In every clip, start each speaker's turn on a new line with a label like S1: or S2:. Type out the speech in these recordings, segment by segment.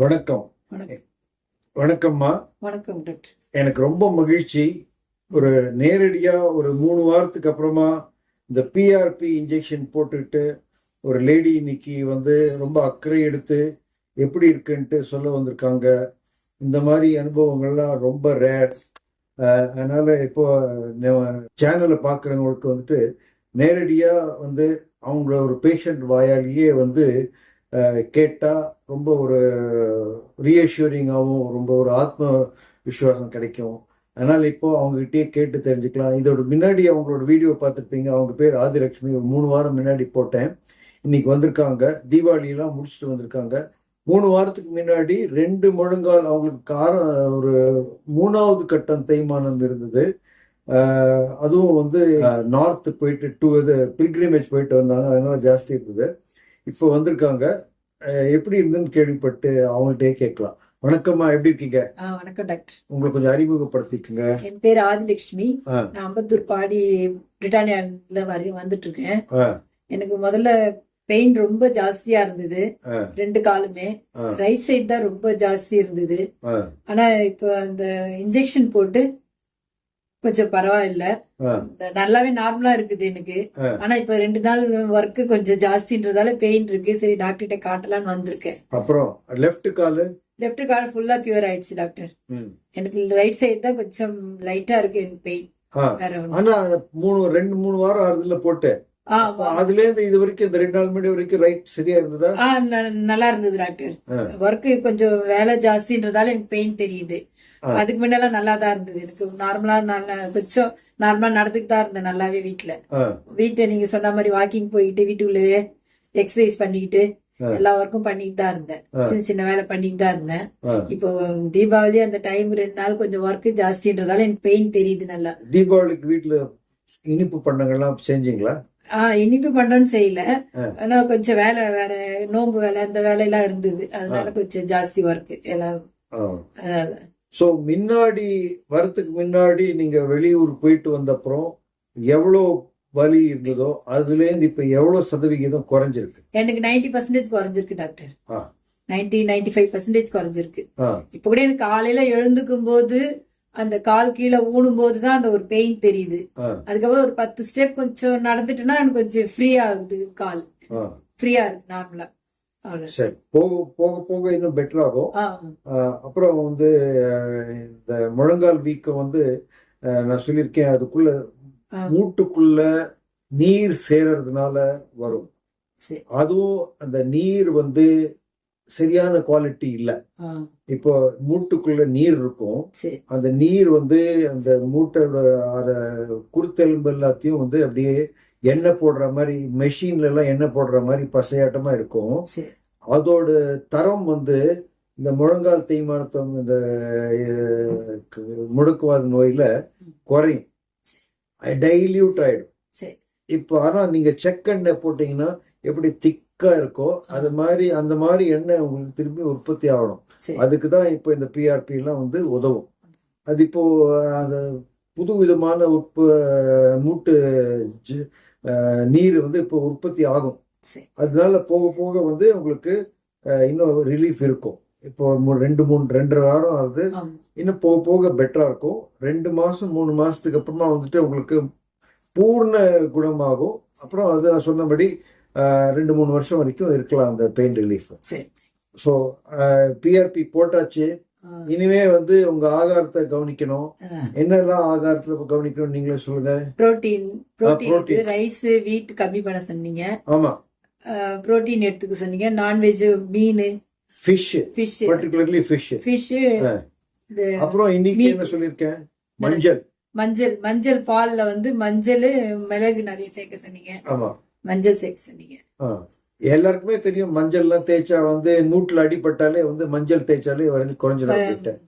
S1: வணக்கம்.
S2: வணக்கம்.
S1: வணக்கம்மா.
S2: வணக்கம் டாக்டர்
S1: எனக்கு ரொம்ப மகிழ்ச்சி. ஒரு நேரடியா ஒரு மூணு வாரத்துக்கு அப்புறமா இந்த பிஆர்பி இன்ஜெக்ஷன் போட்டுக்கிட்டு ஒரு லேடி இன்னைக்கு வந்து ரொம்ப அக்கறை எடுத்து எப்படி இருக்குன்ட்டு சொல்ல வந்திருக்காங்க. இந்த மாதிரி அனுபவங்கள்லாம் ரொம்ப ரேர் அதனால இப்போ சேனலை பார்க்குறவங்களுக்கு வந்துட்டு நேரடியாக வந்து அவங்கள ஒரு பேஷண்ட் வாயாலேயே வந்து கேட்டால் ரொம்ப ஒரு ரீஅஷ்யூரிங்காகவும் ரொம்ப ஒரு ஆத்ம விசுவாசம் கிடைக்கும். அதனால் இப்போது அவங்ககிட்டயே கேட்டு தெரிஞ்சுக்கலாம். இதோட முன்னாடி அவங்களோட வீடியோ பார்த்துருப்பீங்க. அவங்க பேர் ஆதிலட்சுமி. ஒரு மூணு வாரம் முன்னாடி போட்டேன். இன்னைக்கு வந்திருக்காங்க. தீபாவளியெல்லாம் முடிச்சுட்டு வந்திருக்காங்க. மூணு வாரத்துக்கு முன்னாடி ரெண்டு முழங்கால் அவங்களுக்கு காரம் ஒரு மூணாவது கட்டம் தேய்மானம் இருந்தது. அதுவும் வந்து நார்த் போயிட்டு டூ இது பில்கிரிமேஜ் போயிட்டு வந்தாங்க. அதனால ஜாஸ்தி இருந்தது. இப்போ வந்திருக்காங்க. எப்படி இருந்துன்னு கேள்விப்பட்டு அவங்கள்ட்டயே கேட்கலாம். வணக்கம்மா எப்படி இருக்கீங்க?
S2: வணக்கம் டாக்டர்.
S1: உங்களை கொஞ்சம் அறிமுகப்படுத்திக்கங்க.
S2: என் பேர் ஆதிலட்சுமி. நான் அம்பத்தூர் பாடி பிரிட்டானியால வரி வந்துட்டு இருக்கேன் எனக்கு முதல்ல பெயின் ரொம்ப ஜாஸ்தியா இருந்தது. ரெண்டு காலுமே. ரைட் சைடு தான் ரொம்ப ஜாஸ்தி இருந்தது. ஆனா இப்போ அந்த இன்ஜெக்ஷன் போட்டு கொஞ்சம் பரவாயில்ல. நல்லாவே நார்மலா இருக்குது எனக்கு. ஆனா இப்ப ரெண்டு நாள் ஒர்க் கொஞ்சம் ஜாஸ்தின்றதால பெயின் இருக்கு. சரி டாக்டர்கிட்ட காட்டலாம்னு வந்திருக்கேன்.
S1: அப்புறம் லெஃப்ட் காலு?
S2: லெஃப்ட் கால் ஃபுல்லா கியூர் ஆயிடுச்சு டாக்டர். எனக்கு ரைட் சைடு தான் கொஞ்சம் லைட்டா இருக்கு எனக்கு பெயின்
S1: ஆனா மூணு ரெண்டு மூணு வாரம் ஆறுதுல போட்டு அதுல இருந்து இது வரைக்கும் இந்த ரெண்டு நாள் முன்னாடி வரைக்கும் ரைட் சரியா இருந்ததா?
S2: நல்லா இருந்தது டாக்டர். ஒர்க் கொஞ்சம் வேலை ஜாஸ்தின்றதால எனக்கு பெயின் தெரியுது. அதுக்கு முன்னெல்லாம் நல்லா தான் இருந்தது. எனக்கு நார்மலா நல்லா கொஞ்சம் நார்மலா நடந்துட்டு தான் இருந்தேன் நல்லாவே வீட்ல.
S1: ஆ,
S2: வீட்டை நீங்க சொன்ன மாதிரி வாக்கிங் போயிட்டு வீட்டுக்குள்ளேயே எக்ஸசைஸ் பண்ணிக்கிட்டு. எல்லா ஒர்க்கும் பண்ணிட்டு தான் இருந்தேன். சின்ன சின்ன வேலை பண்ணிட்டு தான் இருந்தேன். இப்போ தீபாவளி அந்த டைம் ரெண்டு நாள் கொஞ்சம் ஒர்க் ஜாஸ்தின்றதால எனக்கு பெயின் தெரியுது நல்லா.
S1: தீபாவளிக்கு வீட்டுல இனிப்பு பண்டங்கள்லாம் செஞ்சீங்களா?
S2: ஆஹ் இனிப்பு பண்றேன்னு செய்யல. ஆனா கொஞ்சம் வேலை வேற நோன்பு வேலை அந்த வேலையெல்லாம் இருந்தது. அதனால கொஞ்சம் ஜாஸ்தி ஒர்க் எல்லாம். அதனால.
S1: ஸோ முன்னாடி வரத்துக்கு முன்னாடி நீங்க வெளியூர் போயிட்டு வந்த அப்புறம் எவ்வளோ வலி இருந்ததோ அதுலேருந்து இப்போ எவ்வளோ சதவிகிதம் குறைஞ்சிருக்கு?
S2: எனக்கு நைன்டி பர்சன்டேஜ் குறைஞ்சிருக்கு doctor. Ninety ninety five percentage குறைஞ்சிருக்கு. இப்ப கூட எனக்கு காலையில எழுந்துக்கும் போது அந்த கால் கீழே ஊனும் போது தான் அந்த ஒரு பெயின் தெரியுது. அதுக்கப்புறம் ஒரு பத்து ஸ்டெப் கொஞ்சம் நடந்துட்டுன்னா எனக்கு கொஞ்சம் ஃப்ரீ ஆகுது கால். ஃப்ரீயா இருக்கு நார்மலா
S1: சரி போக போக போக இன்னும் பெட்டர் ஆகும். அப்புறம் வந்து இந்த முழங்கால் வீக்கம் வந்து நான் சொல்லியிருக்கேன் அதுக்குள்ள. மூட்டுக்குள்ள நீர் சேரறதுனால வரும். அதுவும் அந்த நீர் வந்து சரியான குவாலிட்டி இல்லை. இப்போ மூட்டுக்குள்ள நீர் இருக்கும். அந்த நீர் வந்து அந்த மூட்டோட குருத்தெலும்பு எல்லாத்தையும் வந்து அப்படியே எண்ணெய் போடுற மாதிரி மெஷின்ல எல்லாம் எண்ணெய் போடுற மாதிரி பசையாட்டமா இருக்கும். அதோட தரம் வந்து இந்த முழங்கால் தேய்மானத்தம் இந்த முடக்குவாத நோயில குறையும். டைல்யூட் ஆயிடும். இப்போ ஆனா நீங்க செக் எண்ணெய் போட்டீங்கன்னா எப்படி திக்கா இருக்கோ அது மாதிரி அந்த மாதிரி எண்ணெய் உங்களுக்கு திரும்பி உற்பத்தி ஆகணும். அதுக்கு தான் இப்போ இந்த பிஆர்பி எல்லாம் வந்து உதவும். அது இப்போ அந்த புது விதமான உற்ப மூட்டு நீர் வந்து இப்போ உற்பத்தி ஆகும். அதனால போக போக வந்து உங்களுக்கு இன்னும் ரிலீஃப் இருக்கும். இப்போ ரெண்டு மூணு ரெண்டரை வாரம் ஆகுது. இன்னும் போக போக பெட்டரா இருக்கும். ரெண்டு மாசம் மூணு மாசத்துக்கு அப்புறமா வந்துட்டு உங்களுக்கு பூர்ண குணமாகும். அப்புறம் அது நான் சொன்னபடி ரெண்டு மூணு வருஷம் வரைக்கும் இருக்கலாம் அந்த பெயின் ரிலீஃப் ஸோ பிஆர்பி போட்டாச்சு. இனிமே வந்து உங்க ஆகாரத்தை கவனிக்கணும். என்னெல்லாம் ஆகாரத்துல கவனிக்கணும் நீங்களே சொல்லுங்க.
S2: Protein protein. ரைஸ் வீட் கம்மி பண்ண சொன்னீங்க.
S1: ஆமா.
S2: புரோட்டீன் எடுத்துக்க சொன்னீங்க. நான்வெஜ் மீன்.
S1: Fish
S2: fish
S1: particularly fish
S2: fish
S1: அப்புறம் இன்னைக்கு. என்ன சொல்லியிருக்கேன்? மஞ்சள்.
S2: மஞ்சள். மஞ்சள் பால்ல வந்து மஞ்சள் மிளகு நிறைய சேர்க்க சொன்னீங்க.
S1: ஆமா.
S2: மஞ்சள் சேர்க்க சொன்னீங்க.
S1: எல்லாருக்குமே தெரியும் மஞ்சள்லாம் தேய்ச்சா வந்து மூட்டுல அடிபட்டாலே வந்து மஞ்சள் தேய்ச்சாலே வரைஞ்சு குறைஞ்சிடும் அப்படின்ட்டு.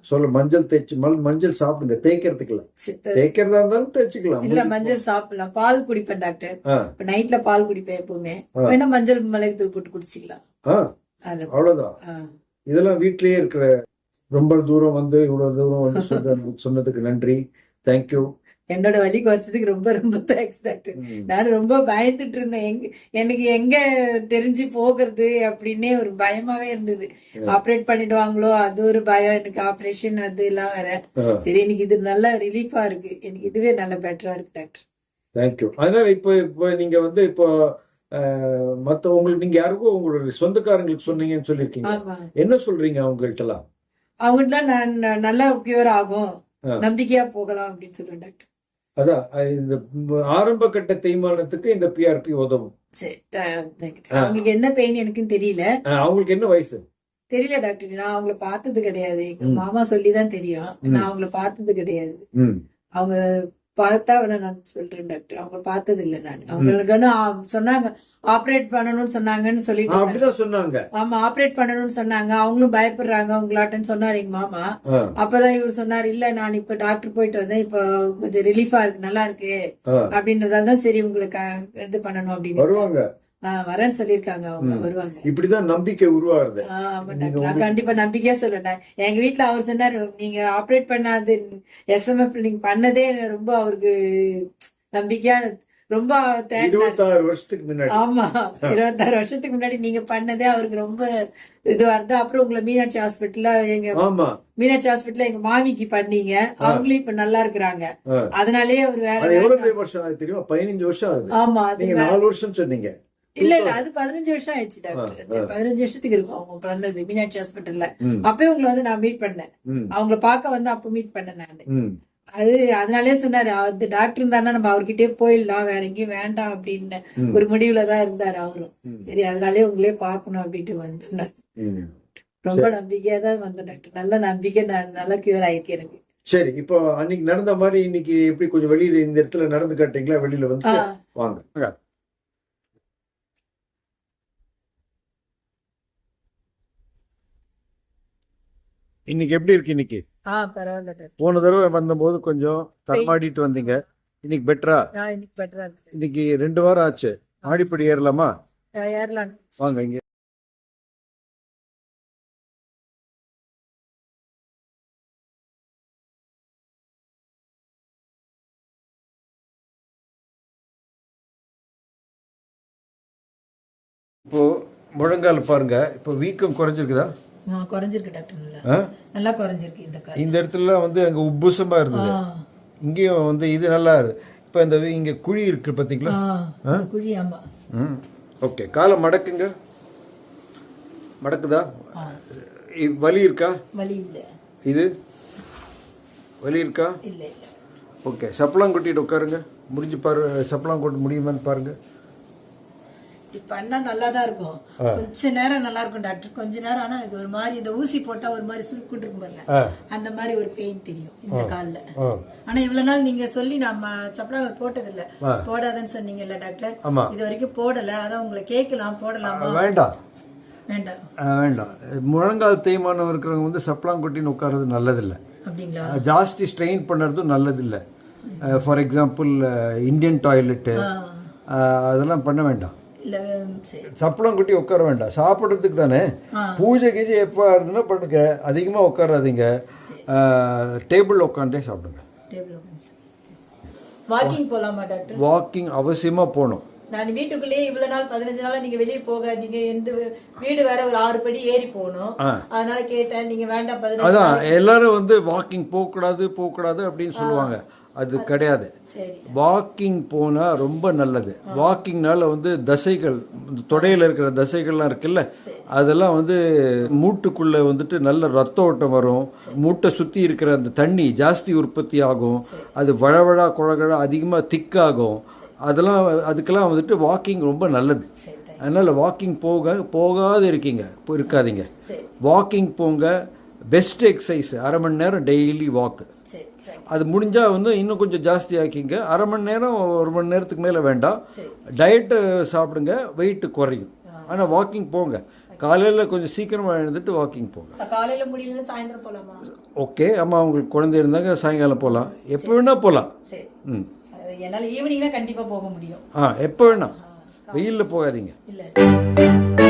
S1: சொல்ல மஞ்சள் தேய்ச்சி மல்- மஞ்சள் சாப்பிடுங்க. தேய்க்கிறதுக்கு இல்ல
S2: சித்த-
S1: தேய்க்கிறதா இருந்தாலும் தேய்ச்சிக்கலாம்.
S2: இல்ல மஞ்சள் சாப்பிடலாம். பால் குடிப்பேன் டாக்டர். இப்ப நைட்ல பால் குடிப்பேன் எப்பவுமே. வேணா மஞ்சள் மிளகு தூள் போட்டு குடிச்சிக்கலாம்.
S1: அவ்வளவுதான். இதெல்லாம் வீட்லயே இருக்கிற ரொம்ப தூரம் வந்து இவ்வளவு தூரம் வந்து சொன்னதுக்கு நன்றி. தேங்க்யூ
S2: என்னோட வலி குறைச்சதுக்கு ரொம்ப ரொம்ப தேங்க்ஸ் டாக்டர் நான் ரொம்ப பயந்துட்டு இருந்தேன். எங்க எனக்கு எங்க தெரிஞ்சு போகிறது அப்படின்னே ஒரு பயமாவே இருந்தது. ஆப்ரேட் பண்ணிடுவாங்களோ அது ஒரு பயம். எனக்கு ஆப்ரேஷன் அது எல்லாம் வேற. சரி எனக்கு இது நல்ல ரிலீஃபா இருக்கு. எனக்கு இதுவே நல்ல பெட்டரா இருக்கு டாக்டர்
S1: தேங்க்யூ அதனால இப்போ இப்போ நீங்க வந்து இப்போ மத்த உங்களுக்கு நீங்க யாருக்கும் உங்களோட சொந்தக்காரங்களுக்கு சொன்னீங்கன்னு சொல்லியிருக்கீங்க. என்ன சொல்றீங்க அவங்கள்ட்டலாம்?
S2: அவங்ககிட்ட நான் நல்லா கியூர் ஆகும். நம்பிக்கையா போகலாம் அப்படின்னு சொல்லுவேன் டாக்டர்
S1: அதான் அது இந்த ஆரம்ப கட்ட தேய்மானத்துக்கு இந்த பிஆர்பி உதவும்.
S2: அவங்களுக்கு என்ன பெயின் எனக்குன்னு தெரியல.
S1: அவங்களுக்கு என்ன வயசு?
S2: தெரியல டாக்டர் நான் அவங்கள பார்த்தது கிடையாது. மாமா சொல்லி தான் தெரியும். நான் அவங்கள பார்த்தது கிடையாது. அவங்க பார்த்தா நான் சொல்றேன் டாக்டர். அவங்க பார்த்தது இல்ல நான். அவங்களுக்கு வந்து ஆ- சொன்னாங்க ஆப்ரேட் பண்ணணும்னு சொன்னாங்கன்னு சொல்லிட்டு.
S1: அப்படிதான் சொன்னாங்க.
S2: ஆமா ஆப்ரேட் பண்ணணும்னு சொன்னாங்க. அவங்களும் பயப்படுறாங்க அவங்களாட்டன்னு சொன்னாரு எங்க மாமா அப்பதான் இவர் சொன்னார் இல்ல நான் இப்ப டாக்டர் போயிட்டு வந்தேன். இப்ப கொஞ்சம் ரிலீஃபா இருக்கு நல்லா இருக்கு. அப்படின்றதால தான் சரி உங்களுக்கு இது பண்ணணும் அப்படின்னு.
S1: வருவாங்க.
S2: வரேன்னு சொல்லியிருக்காங்க அவங்க வருவாங்க.
S1: இப்படிதான் நம்பிக்கை உருவாகுது.
S2: நான் கண்டிப்பா நம்பிக்கையா சொல்றேன் எங்க வீட்ல அவர் சொன்னாரு நீங்க ஆப்ரேட் பண்ணாது எஸ்எம்எஃப் நீங்க பண்ணதே ரொம்ப அவருக்கு நம்பிக்கையா ரொம்ப
S1: இருபத்தாறு வருஷத்துக்கு முன்னாடி.
S2: ஆமா இருபத்தாறு வருஷத்துக்கு முன்னாடி நீங்க பண்ணதே அவருக்கு ரொம்ப இதுவா இருந்தா அப்புறம் உங்களை மீனாட்சி ஹாஸ்பிட்டல்ல எங்க
S1: ஆமா.
S2: மீனாட்சி ஹாஸ்பிட்டல்ல எங்க மாமிக்கு பண்ணீங்க. அவங்களும் இப்ப நல்லா இருக்கிறாங்க. அதனாலேயே அவர் வேற
S1: எவ்வளவு வருஷம் தெரியுமா? பதினஞ்சு வருஷம் ஆகுது.
S2: ஆமா
S1: நீங்க நாலு வருஷம் சொன்னீங்க.
S2: இல்ல இல்ல அது பதினஞ்சு வருஷம் ஆயிடுச்சு டாக்டர் பதினஞ்சு வருஷத்துக்கு இருக்கும் அவங்க பண்ணது மீனாட்சி ஹாஸ்பிட்டல்ல. அப்பயே உங்களை வந்து நான் மீட் பண்ணேன். அவங்கள பார்க்க வந்து அப்ப மீட் பண்ணேன் நானு. அது அதனாலே சொன்னாரு அது டாக்டர் இருந்தாருன்னா நம்ம அவர்கிட்டயே போயிடலாம் வேற எங்கேயும் வேண்டாம் அப்படின்னு ஒரு முடிவுல தான் இருந்தாரு அவரும். சரி அதனாலே உங்களே பார்க்கணும் அப்படின்ட்டு வந்தேன் ரொம்ப நம்பிக்கையா தான் வந்தேன் டாக்டர் நல்ல நம்பிக்கை நான் நல்லா கியூர் ஆயிருக்கு எனக்கு.
S1: சரி இப்போ அன்னைக்கு நடந்த மாதிரி இன்னைக்கு எப்படி கொஞ்சம் வெளியில இந்த இடத்துல நடந்து காட்டுறீங்களா? வெளியில வந்து. வாங்க. இன்னைக்கு எப்படி இருக்கு இன்னைக்கு? போன தடவை வந்தபோது கொஞ்சம் தள்ளாடிட்டு வந்தீங்க. இன்னைக்கு பெட்டரா
S2: இன்னைக்கு
S1: ரெண்டு வாரம் ஆச்சு. மாடிப்படி ஏறலாமா?
S2: ஏர்லான்
S1: வாங்க இங்க. இப்போ முழங்கால் பாருங்க. இப்போ வீக்கம் குறைஞ்சிருக்குதா?
S2: குறைஞ்சிருக்கு டாக்டர் நல்லா குறைஞ்சிருக்கு இந்த
S1: இந்த இடத்துல வந்து அங்கே உப்புசமா இருந்தது. இங்கேயும் வந்து இது நல்லா இருக்கு இப்போ இந்த இங்க குழி இருக்கு பார்த்தீங்களா
S2: குழி ஆமா.
S1: ம். ஓகே. காலை மடக்குங்க. மடக்குதா? வலி இருக்கா?
S2: வலி இல்ல.
S1: இது? வலி இருக்கா?
S2: இல்ல இல்ல.
S1: ஓகே. சப்பளம் கொட்டிட்டு உட்காருங்க. முடிஞ்சு பாரு சப்பளம் கொட்டு முடியுமான்னு பாருங்க.
S2: இது பண்ணா நல்லா தான் இருக்கும். கொஞ்ச நேரம் நல்லா இருக்கும் டாக்டர். கொஞ்ச நேரம் ஆனா இது ஒரு மாதிரி இந்த ஊசி போட்டா ஒரு மாதிரி சுருக்குன்னு இருக்கும் பாருங்க. அந்த மாதிரி ஒரு பெயின் தெரியும் இந்த கால்ல. ஆனா இவ்வளவு நாள் நீங்க சொல்லி நம்ம சப்பலாமல் போட்டது இல்ல. போடாதன்னு சொன்னீங்கல்ல டாக்டர். இது வரைக்கும் போடல. அதான் உங்களை கேட்கலாம். போடலாமா?
S1: வேண்டாம்.
S2: வேண்டாம்
S1: வேண்டாம் முழங்கால் தேய்மானம் இருக்கிறவங்க வந்து சப்பளம் கொட்டின்னு உட்கார்றது நல்லதில்லை.
S2: அப்படிங்களா?
S1: ஜாஸ்தி ஸ்ட்ரெயின் பண்ணுறதும் நல்லதில்லை. For example Indian toilet. அதெல்லாம் பண்ண வேண்டாம். சப்பளம் கொட்டி உட்கார வேண்டாம். சாப்பிட்றதுக்கு தானே. பூஜை கீஜை எப்போ இருந்துன்னா பண்ணுங்க. அதிகமாக உட்காராதீங்க. டேபிள் உட்காண்டே சாப்பிடுங்க.
S2: வாக்கிங் போலாமா டாக்டர்?
S1: வாக்கிங் அவசியமாக போகணும்
S2: நான் வீட்டுக்குள்ளேயே இவ்வளவு நாள் பதினஞ்சு நாளா நீங்க வெளியே போகாதீங்க. எந்த வீடு வேற ஒரு ஆறு படி ஏறி போகணும். அதனால கேட்டேன் நீங்க வேண்டாம் பதினஞ்சு
S1: அதான் எல்லாரும் வந்து வாக்கிங் போகக்கூடாது போகக்கூடாது அப்படின்னு சொல்லுவாங்க. அது கிடையாது. வாக்கிங் போனால் ரொம்ப நல்லது. வாக்கிங்னால வந்து தசைகள் இந்த தொடையில் இருக்கிற தசைகள்லாம் இருக்குல்ல அதெல்லாம் வந்து மூட்டுக்குள்ளே வந்துட்டு நல்ல ரத்த ஓட்டம் வரும். மூட்டை சுற்றி இருக்கிற அந்த தண்ணி ஜாஸ்தி உற்பத்தி ஆகும். அது வழவழா குழகழா அதிகமாக திக்காகும் அதெல்லாம் அதுக்கெல்லாம் வந்துட்டு வாக்கிங் ரொம்ப நல்லது. அதனால் வாக்கிங் போக போகாத இருக்கீங்க. இப்போ இருக்காதீங்க. வாக்கிங் போங்க. Best exercise. அரை மணி நேரம் டெய்லி வாக்கு. அது முடிஞ்சால் வந்து இன்னும் கொஞ்சம் ஜாஸ்தி ஆக்கிங்க. அரை மணி நேரம் ஒரு மணி நேரத்துக்கு மேலே வேண்டாம். டயட்டு சாப்பிடுங்க வெயிட்டு குறையும். ஆனால் வாக்கிங் போங்க. காலையில் கொஞ்சம் சீக்கிரமாக எழுந்துட்டு வாக்கிங் போங்க.
S2: காலையில சாயந்தரம் போலாமா?
S1: ஓகே அம்மா உங்களுக்கு குழந்தை இருந்தாங்க சாயங்காலம் போகலாம் எப்போ வேணால் போகலாம் ம்.
S2: என்னால ஈவினிங்னா கண்டிப்பா போக முடியும்.
S1: ஆ எப்போ வேணாம் வெயிலில் போகாதீங்க.
S2: இல்ல.